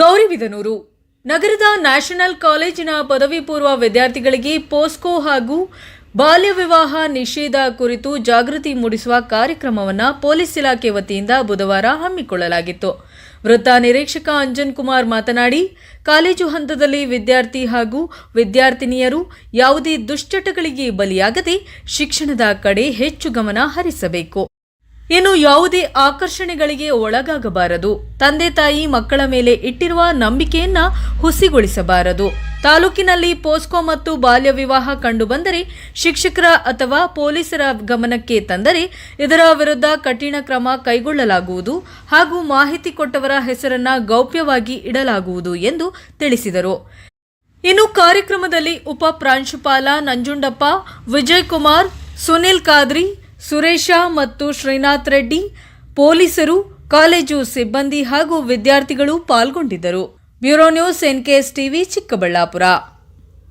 ಗೌರಿಬಿದನೂರು. ನಗರದ ನ್ಯಾಷನಲ್ ಕಾಲೇಜಿನ ಪದವಿ ಪೂರ್ವ ವಿದ್ಯಾರ್ಥಿಗಳಿಗೆ ಪೋಸ್ಕೋ ಹಾಗೂ ಬಾಲ್ಯ ವಿವಾಹ ನಿಷೇಧ ಕುರಿತು ಜಾಗೃತಿ ಮೂಡಿಸುವ ಕಾರ್ಯಕ್ರಮವನ್ನು ಪೊಲೀಸ್ ಇಲಾಖೆ ವತಿಯಿಂದ ಬುಧವಾರ ಹಮ್ಮಿಕೊಳ್ಳಲಾಗಿತ್ತು. ವೃತ್ತ ನಿರೀಕ್ಷಕ ಅಂಜನ್ ಕುಮಾರ್ ಮಾತನಾಡಿ, ಕಾಲೇಜು ಹಂತದಲ್ಲಿ ವಿದ್ಯಾರ್ಥಿ ಹಾಗೂ ವಿದ್ಯಾರ್ಥಿನಿಯರು ಯಾವುದೇ ದುಶ್ಚಟಗಳಿಗೆ ಬಲಿಯಾಗದೆ ಶಿಕ್ಷಣದ ಕಡೆ ಹೆಚ್ಚು ಗಮನ ಹರಿಸಬೇಕು. ಇನ್ನು ಯಾವುದೇ ಆಕರ್ಷಣೆಗಳಿಗೆ ಒಳಗಾಗಬಾರದು. ತಂದೆ ತಾಯಿ ಮಕ್ಕಳ ಮೇಲೆ ಇಟ್ಟಿರುವ ನಂಬಿಕೆಯನ್ನ ಹುಸಿಗೊಳಿಸಬಾರದು. ತಾಲೂಕಿನಲ್ಲಿ ಪೋಸ್ಕೋ ಮತ್ತು ಬಾಲ್ಯ ವಿವಾಹ ಕಂಡುಬಂದರೆ ಶಿಕ್ಷಕರ ಅಥವಾ ಪೊಲೀಸರ ಗಮನಕ್ಕೆ ತಂದರೆ ಇದರ ವಿರುದ್ಧ ಕಠಿಣ ಕ್ರಮ ಕೈಗೊಳ್ಳಲಾಗುವುದು ಹಾಗೂ ಮಾಹಿತಿ ಕೊಟ್ಟವರ ಹೆಸರನ್ನ ಗೌಪ್ಯವಾಗಿ ಇಡಲಾಗುವುದು ಎಂದು ತಿಳಿಸಿದರು. ಇನ್ನು ಕಾರ್ಯಕ್ರಮದಲ್ಲಿ ಉಪ ಪ್ರಾಂಶುಪಾಲ ನಂಜುಂಡಪ್ಪ, ವಿಜಯ್ ಕುಮಾರ್, ಸುನಿಲ್ ಕಾದ್ರಿ ಸುರೇಶ ಮತ್ತು ಶ್ರೀನಾಥ್ ರೆಡ್ಡಿ, ಪೊಲೀಸರು, ಕಾಲೇಜು ಸಿಬ್ಬಂದಿ ಹಾಗೂ ವಿದ್ಯಾರ್ಥಿಗಳು ಪಾಲ್ಗೊಂಡಿದ್ದರು. Bureau news NKS TV Chikkaballapur.